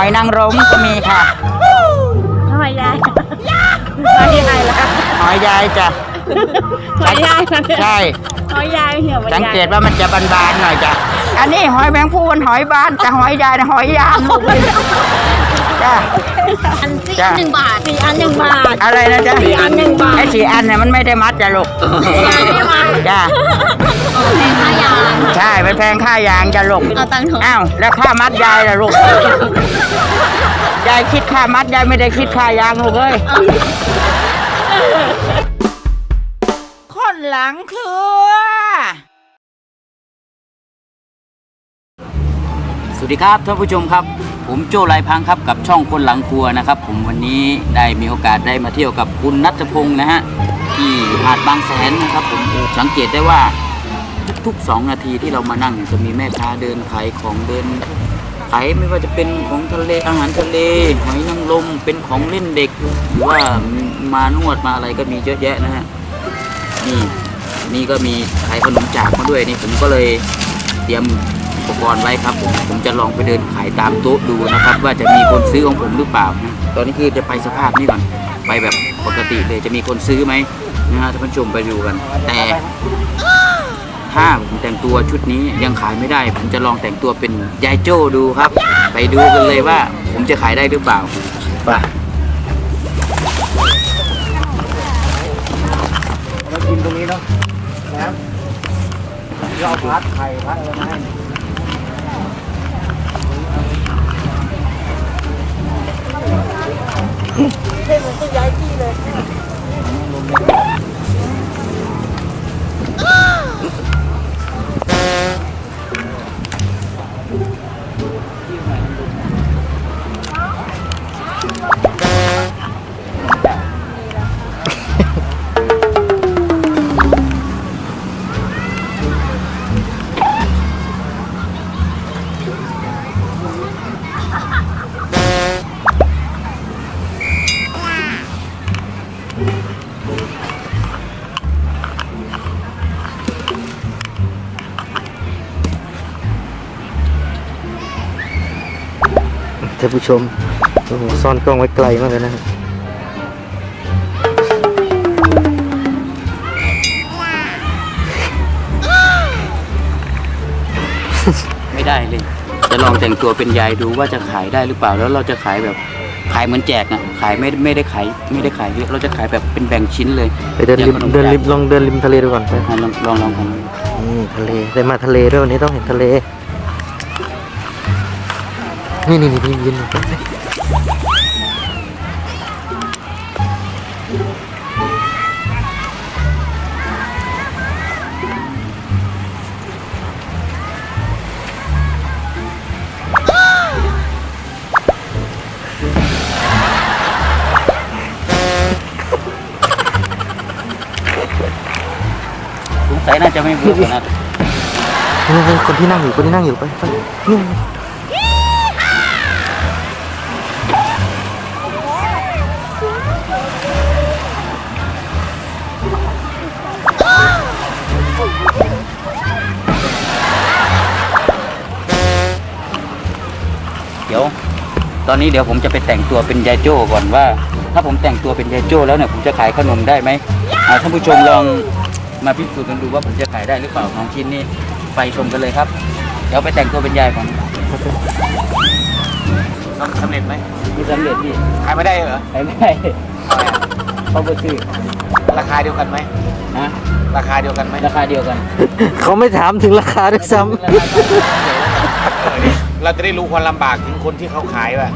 อยนางรมก็มีค่ะ ทำไมยายหอยยายล่ะหอยยายจ้ะหอยยายนะใช่หอยยายเหี่ยวมันสังยายเกตว่ามันจะบานๆหน่อยจ้ะอันนี้หอยแมงพูนหอยบานแต่หอยยายนะหอยยามลูกเลย จ้ะอันสี่จ้ะ หนึ่งบาทสี่อันหนึ่งบาท อะไรนะจ๊ะสี่อันหนึ่งบาท ไอ้สี่อันเนี่ยมันไม่ได้มัดจ้ะลูกยายไม่มาจ้ะแพงค่ายางใช่มันแพงค่ายางจ้ะลูกเอาตังค์เถอะอ้าวแล้วค่ามัดยายล่ะลูกยายคิดค่ามัดยายไม่ได้คิดค่ายางลูกเอ้ย คนหลังครัวสวัสดีครับท่านผู้ชมครับ ผมโจ้ลายพังครับกับช่องคนหลังครัวนะครับ ผมวันนี้ได้มีโอกาสได้มาเที่ยวกับคุณนัทพงศ์นะฮะที่หาดบางแสนนะครับ ผมสังเกตได้ว่าทุกๆ2นาทีที่เรามานั่งจะมีแม่ค้าเดินขายของเดินขายไม่ว่าจะเป็นของทะเลอาหารทะเลหอยนางรมเป็นของเล่นเด็กหรือว่ามานวดมาอะไรก็มีเยอะแยะนะฮะนี่นี่ก็มีขายขนมจากมาด้วยนี่ผมก็เลยเตรียม ปกรณ์ไว้ครับผมผมจะลองไปเดินขายตามโต๊ะดูนะครับ ว่าจะมีคนซื้อของผมหรือเปล่านะตอนนี้คือจะไปสภาพนี้ก่อนไปแบบปกติเลยจะมีคนซื้อไหมนะฮะท่านผู้ชมไปดูกัน แต่ ถ้าผมแต่งตัวชุดนี้ยังขายไม่ได้ ผมจะลองแต่งตัวเป็นยายโจ้ดูครับ ไปดูกันเลยว่า ผมจะขายได้หรือเปล่าไปมากินตรงนี้เนาะนะเราเอาพัดไข่พัดอะไรมาให้ 这个是原地的。 ท่านผู้ชมโอ้โหซ่อนกล้องไว้ไกลมากเลยนะฮะไม่ได้เลย จะลองแต่งตัวเป็นยายดูว่าจะขายได้หรือเปล่า แล้วเราจะขายแบบขายเหมือนแจกอะขายไม่ไม่ได้ขายไม่ได้ขายเยอะเราจะขายแบบเป็นแบ่งชิ้นเลยไปเดินริมอย่างขมเดินริมจากลองเดินริมทะเลดูก่อนไปอะลองลองลองของนี่ทะเลได้มาทะเลด้วยวันนี้ต้องเห็นทะเล นี่นี่นี่ยืนอยู่สงสัยน่าจะไม่เบื่อนะคนที่นั่งอยู่คนที่นั่งอยู่ไปไป ตอนนี้เดี๋ยวผมจะไปแต่งตัวเป็นยายโจ้ก่อนว่า ถ้าผมแต่งตัวเป็นยายโจ้แล้วเนี่ยผมจะขายขนมได้ไหมอ่าท่านผู้ชมลองมาพิสูจน์กันดูว่าผมจะขายได้หรือเปล่าของชิ้นนี้ไปชมกันเลยครับ เดี๋ยวไปแต่งตัวเป็นยายก่อนสำเร็จไหมมีสำเร็จพี่ขายไม่ได้เหรอขายไม่ได้เขาไปซื้อราคาเดียวกันไหมนะราคาเดียวกันไหมราคาเดียวกัน เขาไม่ถามถึงราคาด้วยซ้ราคา เท่ากันเราจะได้รู้ความลำบากถึงคนที่เขาขายว่า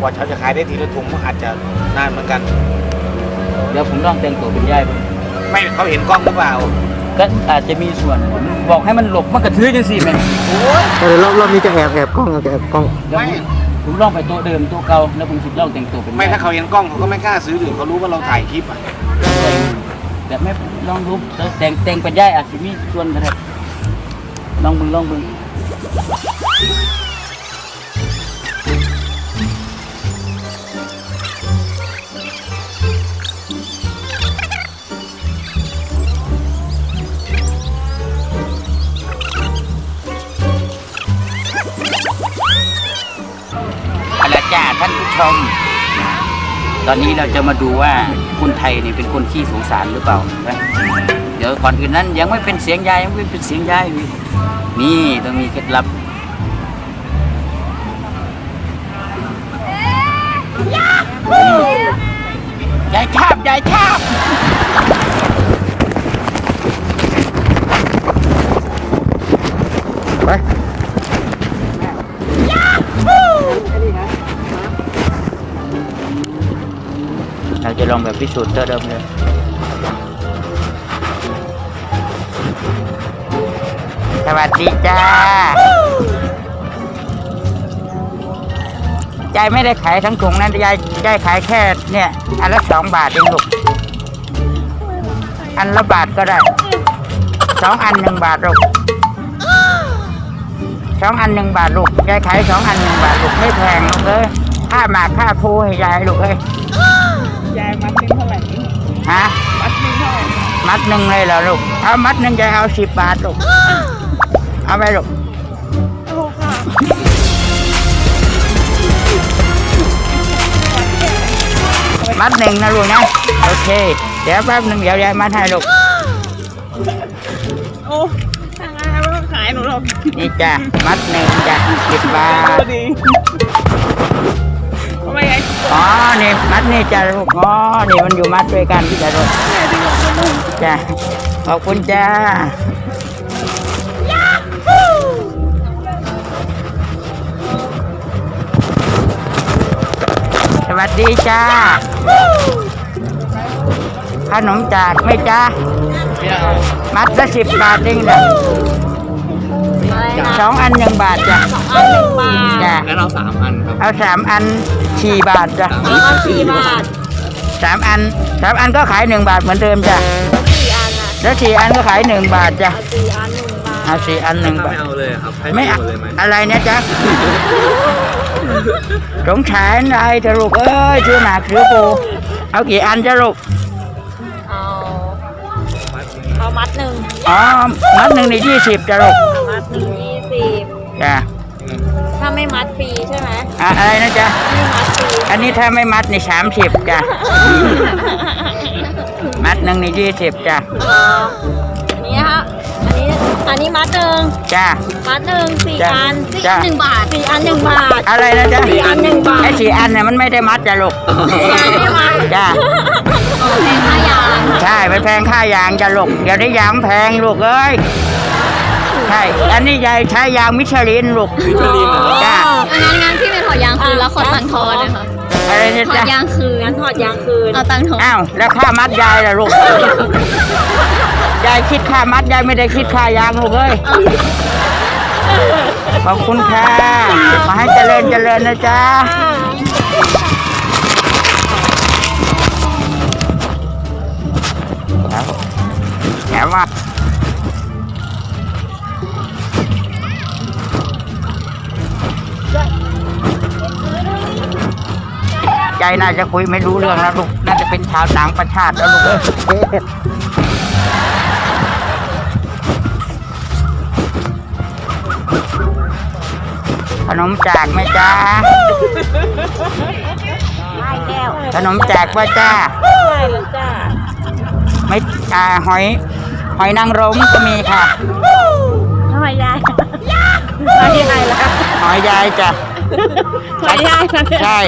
กว่าเขาจะขายได้ทีละถุงมันอาจจะนานเหมือนกัน เดี๋ยวผมลองแต่งตัวเป็นยายผมไม่เขาเห็นกล้องหรือเปล่าก็อาจจะมีส่วนผมบอกให้มันหลบมันกระทือจังสิแม่งเออรอบรอบนี้จะแอบแอบกล้องแอบกล้องเดี๋ยวผมผมลองไปโต๊ะเดิมโต๊ะเก่าแล้วผมสิลองแต่งตัวเป็นไม่ยายถ้าเขาเห็นกล้องเขาก็ไม่กล้าซื้อหรือเขารู้ว่าเราถ่ายคลิปอะแบบไม่ลองดูแต่งแต่งเป็นย่ายอาจจะมีส่วนกันครับลองมึงลองมึง จ้ะท่านผู้ชม ตอนนี้เราจะมาดูว่าคนไทยนี่เป็นคนขี้สงสารหรือเปล่านะเดี๋ยวก่อนอื่นนั้นยังไม่เป็นเสียงยายยังไม่เป็นเสียงยายพี่นี่ต้องมีเคล็ดลับยายชอบยายชอบ จะลองแบบพิสูจน์ตัวเดิมเลยสวัสดีจ้า ยายไม่ได้ขายทั้งถุงนั้นยายยายขายแค่เนี่ยอันละสองบาทเองลูก อันละบาทก็ได้ สองอันหนึ่งบาทลูกสองอันหนึ่งบาทลูกยายขายสองอันหนึ่งบาทลูกไม่แพงลูกเอ้ยค่าหมากค่าพูให้ยายลูกเอ้ย ยายมัดเป็นเท่าไหร่ฮะมัดเป็นเท่าไหร่มัดหนึ่งเลยเหรอลูกเอามัดหนึ่งยายเอาสิบบาทลูกเอาไปลูกโอ้ค่ะมัดหนึ่งนะลูกนะโอเค เดี๋ยวแป๊บหนึ่งเดี๋ยวยายมัดให้ลูกโอ้ทางานไม่ต้องขายหนูหรอกนี่จ้ะมัดหนึ่งจ้ะสิบบาท มัดนี่จ้ะลูกอ๋อนี่มันอยู่มัดด้วยกันจ้ะลูกจ้ะขอบคุณจ้าสวัสดีจ้าขนมจากไหม่จ้ามัดละสิบบาทเอง จ้ะสองอันหนึ่งบาทจ้ะอันหนึ่งบาทจ้ะแล้วเราสามอันครับเอาสามอันสี่บาทจ้ะสองอันสี่บาทสามอันสามอันก็ขายหนึ่งบาทเหมือนเดิมจ้ะสี่อันอะแล้วสี่อันก็ขายหนึ่งบาทจ้ะเอาสี่อันหนึ่งบาทเอาสี่อันหนึ่งบาทไม่เอาเลยครับให้ไม่หอะมดเลยไหมอะไรเนี่ยจ๊ะสงสารนายเถอะลูกเอ้ยชื่อหมากชื่อปูเอากี่อันจ้ะลูกเอาเอามัดหนึ่งอ๋อมัดหนึ่งในยี่สิบจ้ะลูกมัดหนึ่งยี่สิบ จ้ะถ้าไม่มัดฟรีใช่ไหมอะอะไรนะจ๊ะ ไม่มัดฟรีอันนี้ถ้าไม่มัดในสามสิบจ้ะ มัดหนึ่งในยี่สิบจ้ะ อ๋ออันนี้ฮะอันนี้อันนี้มัดหนึ่งจ้ะ มัดหนึ่งสี่จ้ะอันจ้ะหนึ่งบาทสี่อันหนึ่งบาท อะไรนะจ๊ะสี่อันหนึ่งบาท ไอ้สี่อันเนี่ยมันไม่ได้มัดจ้ะลูกสี่อันไม่มัดจ้ะ เป็นค่ายางใช่ มันแพงค่ายางจะลูก เดี๋ยวนี้ยางแพงลูกเอ้ย ใช่ อันนี้ยายใช้ยางมิชลินลูกมิชลินเหรอจ้ะงั้นงั้นพี่เป็นถอดยางคืนแล้วขอตังค์ทอนเลยค่ะอะไรเนี่ยถอจ้ะดยางคืนงั้นถอดยางคืนเอาตังค์ทอนอ้าวแล้วค่ามัดยายล่ะลูก ยายคิดค่ามัดยายไม่ได้คิดค่ายางลูกเอ้ย ขอบคุณค่ะ มาให้เจริญเจริญนะจ๊ะครับแถมว่า ใจน่าจะคุยไม่รู้เรื่องแล้วลูก น่าจะเป็นชาวต่างประเทศแล้วลูกเอ้ยขนมจากไหมจ้าได้แก้วขนมจากว่าจ้าได้แล้วจ้าไม่อ่าหอย หอยนางรมก็มีค่ะ ทำไมยายมาที่ไหนล่ะ หอยยายจ้ะ หอยยายนะใช่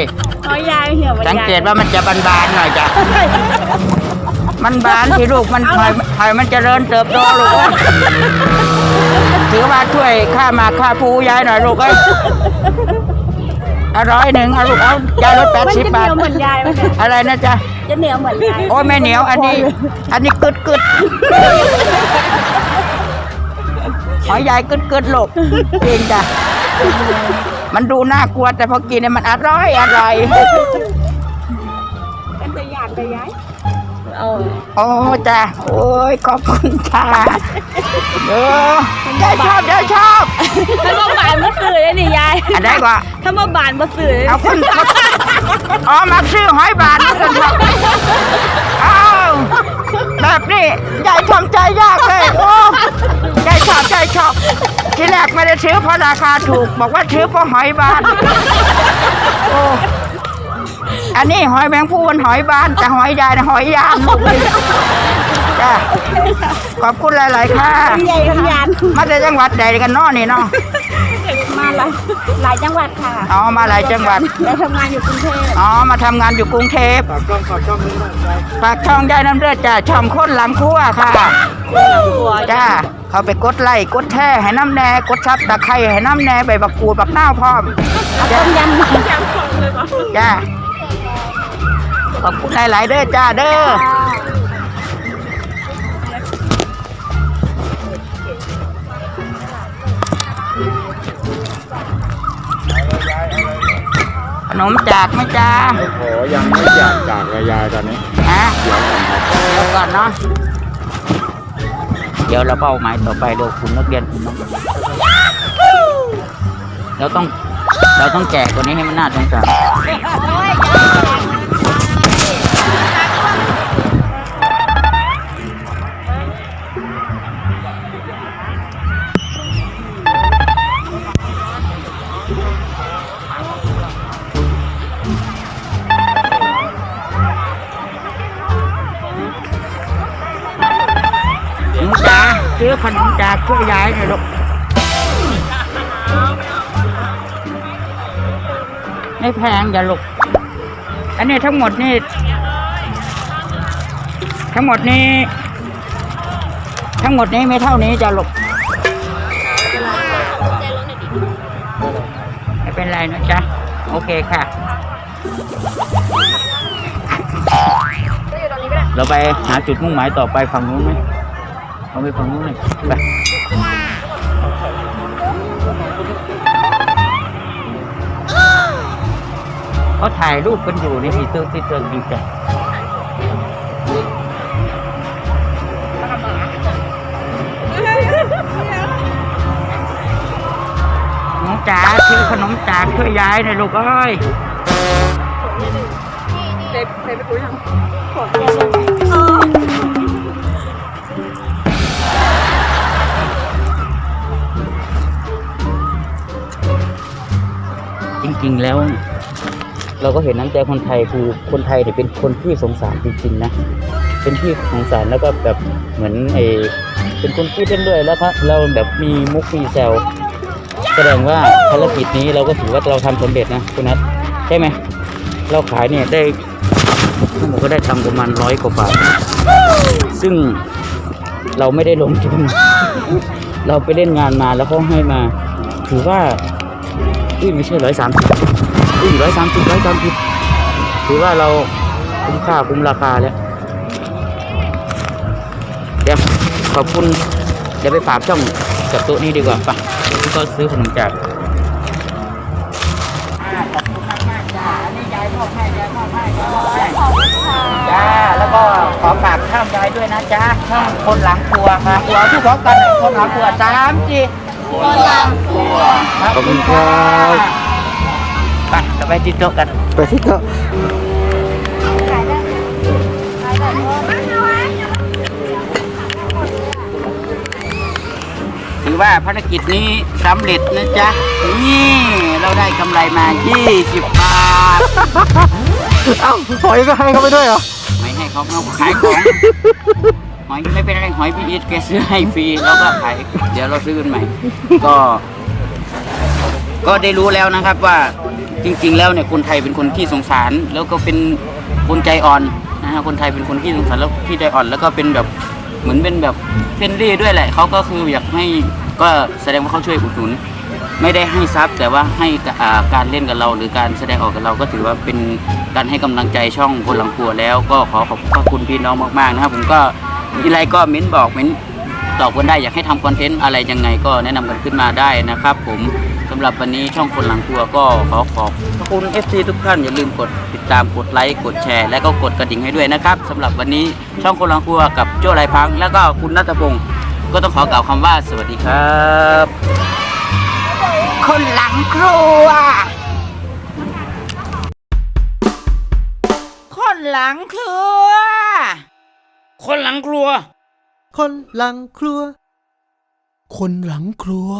หอยยายเหี่ยวมันสังยายเกตว่ามันจะบานๆหน่อยจ้ะ มันบานที่ลูกมันหอยหอยมันเจริญเติบโตลูกเอ้ยถือว่าช่วยค่าหมากค่าภูยายหน่อยลูกเอ้ยอร้อยหนึ่งเอาลูกเอายายลดแปดมันสิบจะเหบานีท ยวเหมือนยายไหมเนี่ยอะไรนะจ๊ะ จะเหนียวเหมือนยาย โอ้ยไม่เหนียวอันนี้ อันนี้กึดกึดหอยยายกึดกึดลูกจริงจ้ะ มันดูน่ากลัวแต่พอกินเนี่ยมันอร่อยอร่อยเป็นตัวอย่างเลยยายเอาโอ้จ้ะโอ้ยขอบคุณค่ะเออยายชอบยายชอบถ้ามาบานมาสื่อเลยนี่ยายอันไหนกว่าถ้ามาบานมาสื่อเลยเอาคนอ๋อมาซื้อหอยบาทนี่กันครับอ้าว แบบนี้ยายทำใจยากเลยโอ้ยายชอบยายชอบทีแรกไม่ได้ซื้อเพราะราคาถูก บอกว่าซื้อเพราะหอยบาทโอ้อันนี้หอยแมงภู่มันหอยบาน แต่หอยยายนะหอยยานลูกจ้าขอบคุณหลาย ๆ ค่ะ ใหญ่ขยัน มาจากจังหวัดใดกันเนาะนี่เนาะ มาหลายหลายจังหวัดค่ะอ๋อมาหลายจังหวัด ได้ทำงานอยู่กรุงเทพอ๋อมาทำงานอยู่กรุงเทพฝากช่องฝากช่องนี้ด้วยฝากช่องยายน้ำเลือดจ้าช่องคนหลังครัวค่ะจ้าเขาไปกดไลค์กดแช่ให้น้ำแน่กดซับตะไคร้ให้น้ำแน่ใบบักกูดบักหน้าวพร้อมต้มยำจ้าขอบคุณหลายๆเด้อจ้าเด้อ ขนมจากไหมจ้าโอ้ยังไม่อยากจากเลยยายตอนนี้ฮะเดี๋ยวก่อนเนาะเดี๋ยวเราเป้าหมายต่อไปเดี๋ยวคุณนักเรียนคุณน้องเราต้องเราต้องแจกตัวนี้ให้มันน่าสงสารห ช่วยยายหน่อยลูกไม่แพงอย่าลูกอันนี้ทั้งหมดนี่ ทั้งหมดนี้ ทั้งหมดนี้ไม่เท่านี้จะลูกไม่เป็นไรนะจ๊ะ โอเคค่ะเราไปหาจุดมุ่งหมายต่อไปฝั่งนู้นไหมเราไปฝั่งนู้นเลยไป เขาถ่ายรูปกันอยู่ในที่ติร์ที่ติร์ดีใจน้องจ๋าซื้อขนมจาช่วยยายหน่อยลูกเอ้ยจ ริง ๆ แล้ว เราก็เห็นน้ำใจคนไทยคือคนไทยเนี่ยเป็นคนที่สงสารจริงๆนะเป็นที่สงสารแล้วก็แบบเหมือนเออเป็นคนพูดเล่นด้วยแล้วถ้าเราแบบมีมุกมีแซวแสดงว่าภารกิจนี้เราก็ถือว่าเราทำสำเร็จนะคุณนัทใช่ไหมเราขายเนี่ยได้ทั้งหมดก็ได้ทำประมาณร้อยกว่าบาทซึ่งเราไม่ได้ลงทุนเราไปเล่นงานมาแล้วเขาให้มา ถือว่า อุ้ยไม่ใช่ร้อยสามสิบอุ้ยร้อยสามสิบร้อยสามสิบถือว่าเราคุ้มค่าคุ้มราคาแล้วเดี๋ยวขอบคุณ เดี๋ยวไปฝากช่องกับโต๊ะนี้ดีกว่าป่ะที่ก็ซื้อขนมจากจ้า แล้วก็ขอฝากช่องยายด้วยนะจ้าช่องคนหลังครัวค่ะครัวที่พร้อมกันเลยคนหลังครัวสามจี คนหลังครัวขอบคุณครับไปเราไปที่โต๊ะกัน ไปที่เถอะถือว่าภารกิจนี้สำเร็จนะจ๊ะ นี่เราได้กำไรมา 20 บาท เอ้าหอยก็ให้เขาไปด้วยเหรอ ไม่ให้เขาเราขายของ หอยไม่เป็นไรหอยพี่อีทแกซื้อให้ฟรีแล้วก็ขายเดี๋ยวเราซื้อกันใหม่ ก็ ก็ได้รู้แล้วนะครับว่าจริง ๆ แล้วเนี่ยคนไทยเป็นคนที่สงสาร แล้วก็เป็นคนใจอ่อนนะฮะคนไทยเป็นคนที่สงสารแล้วที่ใจอ่อนแล้วก็เป็นแบบเหมือนเป็นแบบเฟรนลี่ด้วยแหละเขาก็คืออยากให้ก็แสดงว่าเขาช่วยอุดหนุน ไม่ได้ให้ทรัพย์แต่ว่าให้การเล่นกับเรา หรือการแสดงออกกับเราก็ถือว่าเป็นการให้กำลังใจช่องคนหลังครัวแล้ว ก็ขอขอบพระคุณพี่น้องมากๆนะครับ ผมก็ มีอะไรก็เม้นบอกเม้นตอบกันได้อยากให้ทำคอนเทนต์อะไรยังไงก็แนะนำกันขึ้นมาได้นะครับ ผมสำหรับวันนี้ช่องคนหลังครัวก็ขอขอบคุณ FC ทุกท่านอย่าลืมกดติดตามกดไลค์กดแชร์ และก็กดกระดิ่งให้ด้วยนะครับสำหรับวันนี้ช่องคนหลังครัวกับโจ้ไรพัง แล้วก็คุณนัทพงศ์ก็ต้องขอกล่าวคำว่าสวัสดีครับ คนหลังครัว คนหลังครัว คนหลังครัว คนหลังครัว คนหลังครัว